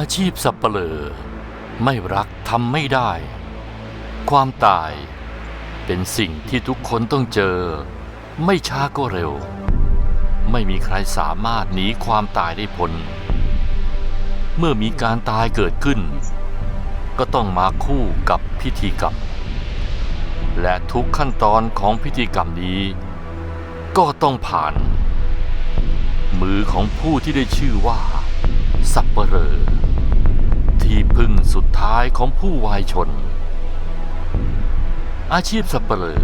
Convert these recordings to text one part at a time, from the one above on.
อาชีพสับเปลอไม่รักทำไม่ได้ ความตายเป็นสิ่งที่ทุกคนต้องเจอ ไม่ช้าก็เร็ว ไม่มีใครสามารถหนีความตายได้พ้นเมื่อมีการตายเกิดขึ้น ก็ต้องมาคู่กับพิธีกรรม และทุกขั้นตอนของพิธีกรรมนี้ ก็ต้องผ่าน มือของผู้ที่ได้ชื่อว่า สับเปลอ ที่พึ่งสุดท้ายของผู้วายชน อาชีพสับเปลอ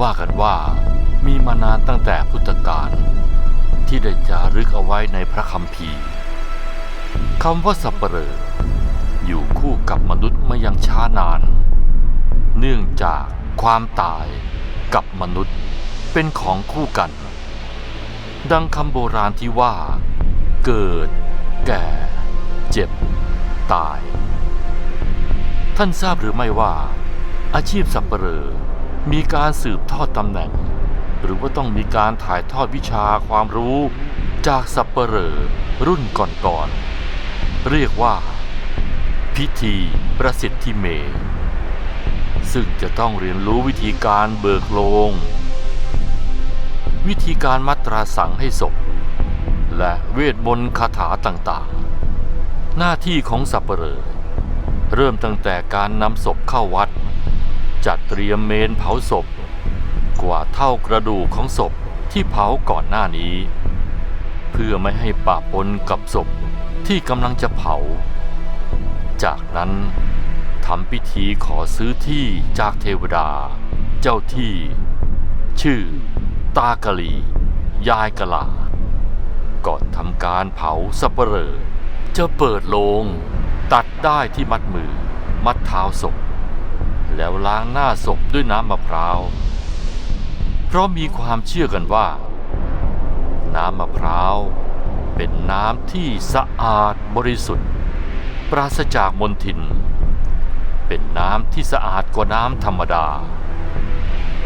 ว่ากันว่ามีมานานตั้งแต่พุทธกาลที่ได้จารึกเอาไว้ในพระคัมภีร์คำว่าสับเปลออยู่คู่กับมนุษย์มายังช้านาน เนื่องจากความตายกับมนุษย์เป็นของคู่กัน ดังคำโบราณที่ว่า เกิด แก่ ตาย ท่านทราบหรือไม่ว่า อาชีพสับเปลอมีการสืบทอดตำแหน่ง หรือว่าต้องมีการถ่ายทอดวิชาความรู้จากสับเปลอรุ่นก่อนๆเรียกว่า พิธีประสิทธิเม ซึ่งจะต้องเรียนรู้วิธีการเบิกโลง วิธีการมัตราสังให้ศพและเวทมนต์คาถาต่างๆ หน้าที่ของสับเปลอเริ่มตั้งแต่การนำศพเข้าวัด จัดเตรียมเมนเผาศพ กว่าเท่ากระดูกของศพที่เผาก่อนหน้านี้ เพื่อไม่ให้ปะปนกับศพที่กำลังจะเผา จากนั้นทำพิธีขอซื้อที่จากเทวดา เจ้าที่ ชื่อ ตากะลี ยายกะลา ก่อนทำการเผาสับเปลอ จะเปิดโลง ตัดได้ที่มัดมือ มัดเท้าศพ แล้วล้างหน้าศพด้วยน้ำมะพร้าว เพราะมีความเชื่อกันว่า น้ำมะพร้าว เป็นน้ำที่สะอาดบริสุทธิ์ ปราศจากมลทิน เป็นน้ำที่สะอาดกว่าน้ำธรรมดา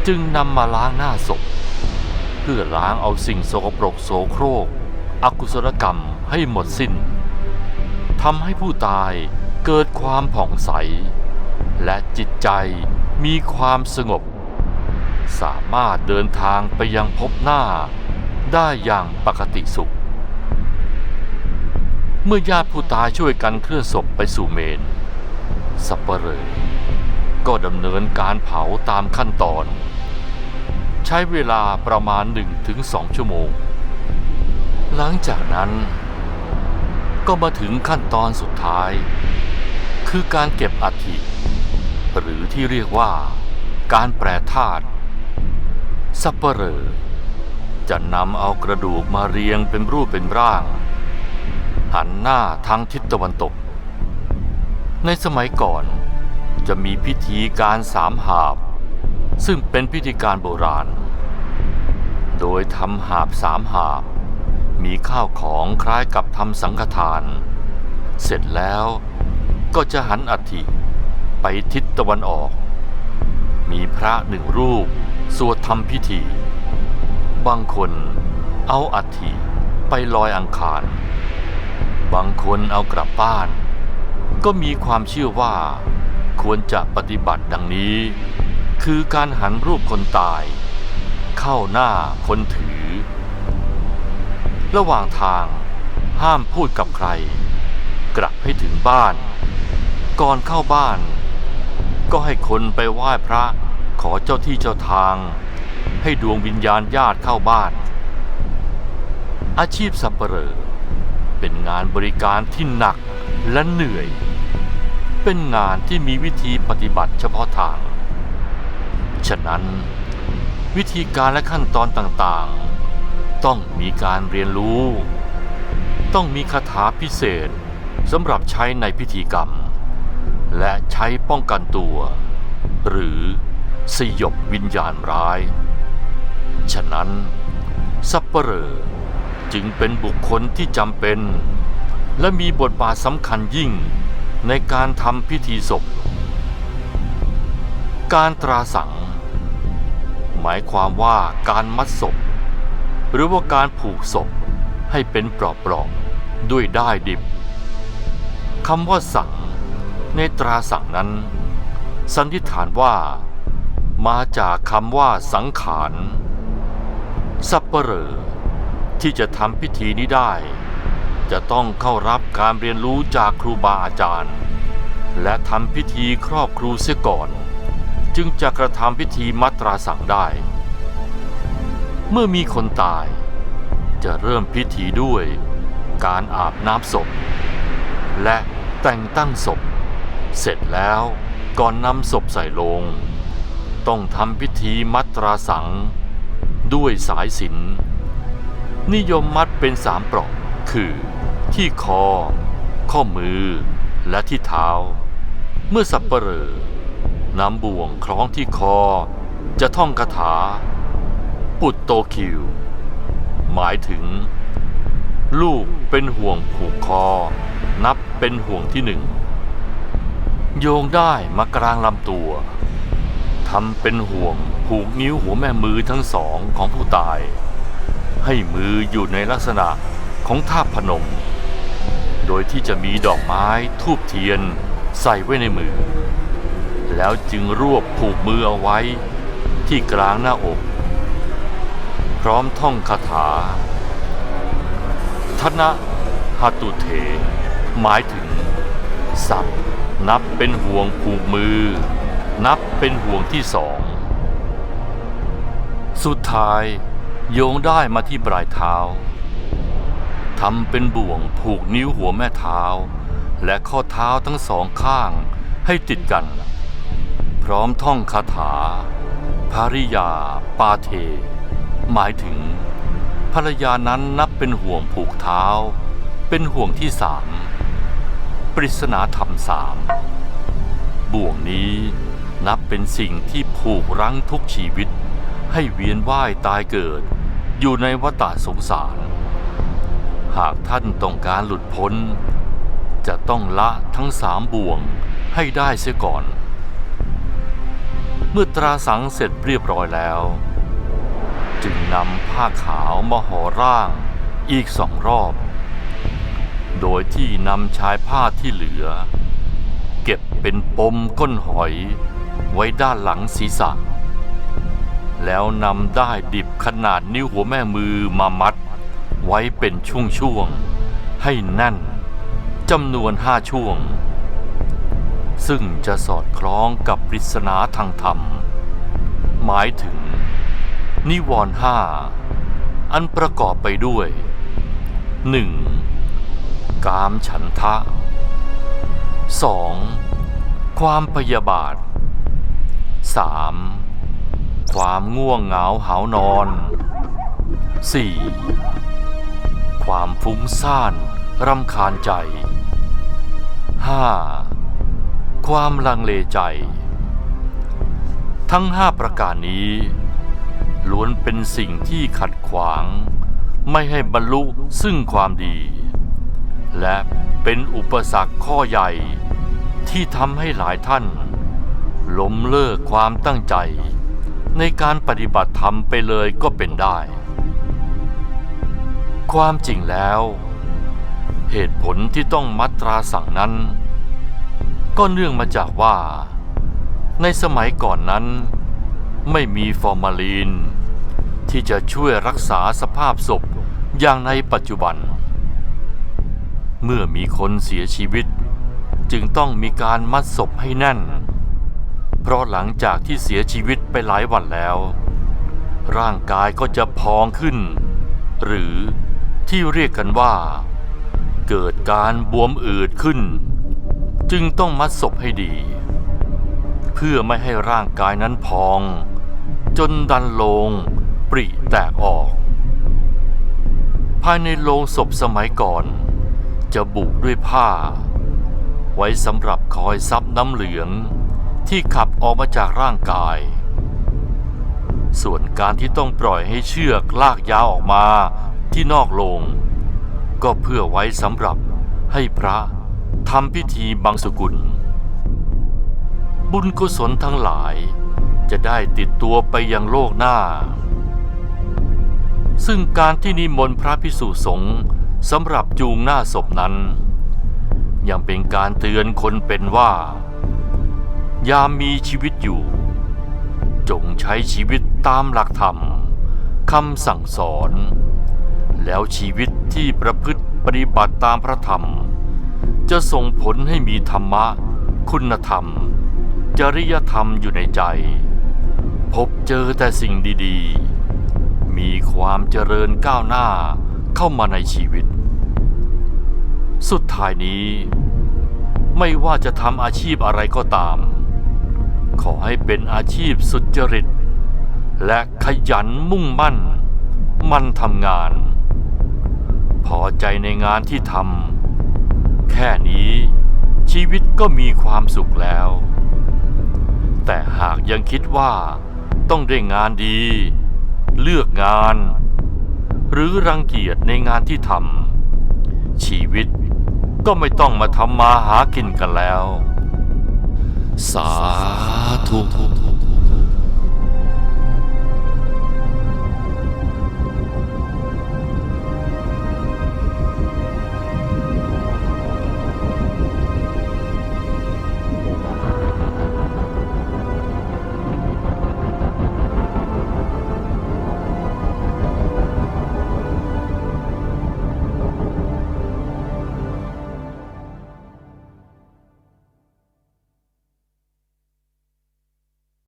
จึงนำมาล้างหน้าศพ เพื่อล้างเอาสิ่งโสกปรกโสโครก อกุศลกรรมให้หมดสิ้น ทำให้ผู้ตายเกิดความผ่องใส และจิตใจมีความสงบ สามารถเดินทางไปยังพบหน้าได้อย่างปกติสุข เมื่อญาติผู้ตายช่วยกันเคลื่อนศพไปสู่เมนสับเปลอก็ดำเนินการเผาตามขั้นตอน ใช้เวลาประมาณ 1-2 ชั่วโมง หลังจากนั้น ก็มาถึงขั้นตอนสุดท้าย คือการเก็บอัฐิหรือที่เรียกว่าการแปรธาตุสับเปลอจะนำเอากระดูกมาเรียงเป็นรูปเป็นร่าง หันหน้าทางทิศตะวันตก ในสมัยก่อนจะมีพิธีการสามหาบ ซึ่งเป็นพิธีการโบราณ โดยทำหาบสามหาบ มีข้าวของคล้ายกับทำสังฆทาน เสร็จแล้วก็จะหันอัฐิไปทิศตะวันออก มีพระหนึ่งรูปสวดทำพิธี บางคนเอาอัฐิไปลอยอังคาร บางคนเอากลับบ้าน ก็มีความเชื่อว่าควรจะปฏิบัติดังนี้ คือการหันรูปคนตาย เข้าหน้าคนถือ ระหว่างทางห้ามพูดกับใคร กลับให้ถึงบ้าน ก่อนเข้าบ้าน ก็ให้คนไปไหว้พระขอเจ้าที่เจ้าทาง ให้ดวงวิญญาณญาติเข้าบ้าน อาชีพสับเปลอเป็นงานบริการที่หนักและเหนื่อย เป็นงานที่มีวิธีปฏิบัติเฉพาะทาง ฉะนั้นวิธีการและขั้นตอนต่างๆ ต้องมีการเรียนรู้ ต้องมีคาถาพิเศษสำหรับใช้ในพิธีกรรม และใช้ป้องกันตัว หรือสยบวิญญาณร้าย ฉะนั้นสับเปลอจึงเป็นบุคคลที่จำเป็น และมีบทบาทสำคัญยิ่งในการทำพิธีศพ การตราสัง หมายความว่าการมัดศพ หรือว่าการผูกศพให้เป็นปลอกๆด้วยได้ดิบคำว่าสังในตราสังนั้น สันนิษฐานว่า มาจากคำว่าสังขารสัปเหร่อที่จะทำพิธีนี้ได้ จะต้องเข้ารับการเรียนรู้จากครูบาอาจารย์ และทำพิธีครอบครูเสียก่อน จึงจะกระทำพิธีมัตราสังได้ เมื่อมีคนตาย จะเริ่มพิธีด้วยการอาบน้ำศพ และแต่งตั้งศพ เสร็จแล้วก่อนนำศพใส่โลง ต้องทำพิธีมัตราสัง ด้วยสายสินนิยมมัดเป็นสามปลอกคือ ที่คอ ข้อมือ และที่เท้า เมื่อสับเปลอนำบ่วงคล้องที่คอ จะท่องคาถา ปุตโตคิว หมายถึง ลูกเป็นห่วงผูกคอ นับเป็นห่วงที่หนึ่ง โยงได้มากลางลำตัวทำเป็นห่วงผูกนิ้วหัวแม่มือทั้งสองของผู้ตาย ให้มืออยู่ในลักษณะของท่าพนม โดยที่จะมีดอกไม้ทูบเทียนใส่ไว้ในมือ แล้วจึงรวบผูกมือเอาไว้ที่กลางหน้าอก พร้อมท่องคาถา ธนะหตุเถ หมายถึงสับนับเป็นห่วงผูกมือ นับเป็นห่วงที่สอง สุดท้ายโยงได้มาที่ปลายเท้าทำเป็นบ่วงผูกนิ้วหัวแม่เท้า และข้อเท้าทั้งสองข้างให้ติดกัน พร้อมท่องคาถาภาริยาปาเท หมายถึง ภรรยานั้นนับเป็นห่วงผูกเท้า เป็นห่วงที่สามปริศนาธรรมสามบ่วงนี้นับเป็นสิ่งที่ผูกรั้งทุกชีวิต ให้เวียนว่ายตายเกิด อยู่ในวัฏสงสาร หากท่านต้องการหลุดพ้น จะต้องละทั้งสามบ่วงให้ได้เสียก่อน เมื่อตราสังเสร็จเรียบร้อยแล้ว จึงนำผ้าขาวมาห่อร่างอีกสองรอบ โดยที่นำชายผ้าที่เหลือ เก็บเป็นปมก้นหอยไว้ด้านหลังศีรษะ แล้วนำได้ดิบขนาดนิ้วหัวแม่มือมามัด ไว้เป็นช่วงๆให้แน่นจำนวนห้าช่วง ซึ่งจะสอดคล้องกับปริศนาทางธรรม หมายถึง นิวรณ์ห้าอันประกอบไปด้วย 1. กามฉันทะ 2. ความพยาบาท 3. ความง่วงเหงาหานอน 4. ความฟุ้งซ่านรำคาญใจ 5. ความลังเลใจ ทั้งห้าประการนี้ ล้วนเป็นสิ่งที่ขัดขวาง ไม่ให้บรรลุซึ่งความดี และเป็นอุปสรรคข้อใหญ่ที่ทำให้หลายท่านล้มเลิกความตั้งใจ ในการปฏิบัติธรรมไปเลยก็เป็นได้ ความจริงแล้ว เหตุผลที่ต้องมัตราสั่งนั้น ก็เนื่องมาจากว่า ในสมัยก่อนนั้น ไม่มีฟอร์มาลีน ที่จะช่วยรักษาสภาพศพอย่างในปัจจุบัน เมื่อมีคนเสียชีวิต จึงต้องมีการมัดศพให้แน่น เพราะหลังจากที่เสียชีวิตไปหลายวันแล้ว ร่างกายก็จะพองขึ้น หรือที่เรียกกันว่า เกิดการบวมอืดขึ้น จึงต้องมัดศพให้ดี พื่อไม่ให้ร่างกายนั้นพอง จนดันโลง ปริแตกออก ภายในโลงศพสมัยก่อน จะบุด้วยผ้า ไว้สำหรับคอยซับน้ำเหลือง ที่ขับออกมาจากร่างกาย ส่วนการที่ต้องปล่อยให้เชือกลากยาวออกมาที่นอกโลง ก็เพื่อไว้สำหรับให้พระทำพิธีบังสุกุล บุญกุศลทั้งหลาย จะได้ติดตัวไปยังโลกหน้า ซึ่งการที่นิมนต์พระพิสุสงฆ์สำหรับจูงหน้าศพนั้น ยังเป็นการเตือนคนเป็นว่า ยามมีชีวิตอยู่ จงใช้ชีวิตตามหลักธรรมคำสั่งสอน แล้วชีวิตที่ประพฤติปฏิบัติตามพระธรรม จะส่งผลให้มีธรรมะ คุณธรรม จริยธรรมอยู่ในใจ พบเจอแต่สิ่งดีๆ มีความเจริญก้าวหน้าเข้ามาในชีวิต สุดท้ายนี้ ไม่ว่าจะทำอาชีพอะไรก็ตาม ขอให้เป็นอาชีพสุจริต และขยันมุ่งมั่น มันทำงาน พอใจในงานที่ทำแค่นี้ชีวิตก็มีความสุขแล้ว แต่หากยังคิดว่าต้องได้งานดี เลือกงาน หรือรังเกียจในงานที่ทำชีวิตก็ไม่ต้องมาทำมาหากินกันแล้ว สาธุ